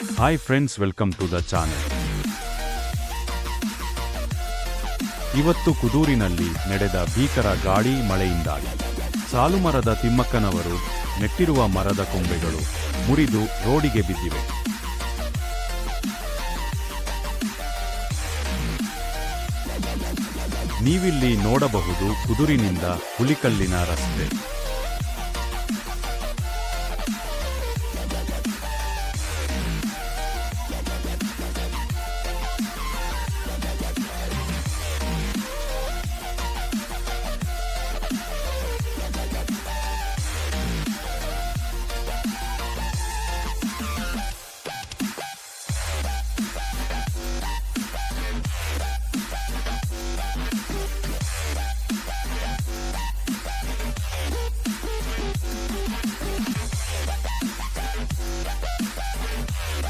Hi friends welcome to the channel ಇವತ್ತು ಕುದೂರಿನಲ್ಲಿ ನಡೆದ ಭೀಕರ ಗಾಳಿ ಮಳೆಯಿಂದಾಗಿ ಸಾಲುಮರದ ತಿಮ್ಮಕ್ಕನವರು ನೆಟ್ಟಿರುವ ಮರದ ಕೊಂಬೆಗಳು ಮುರಿದು ರೋಡಿಗೆ ಬಿದ್ದಿವೆ. ನೀವಿಲ್ಲಿ ನೋಡಬಹುದು ಕುದುರಿನಿಂದ ಹುಲಿಕಲ್ಲಿನ ರಸ್ತೆ.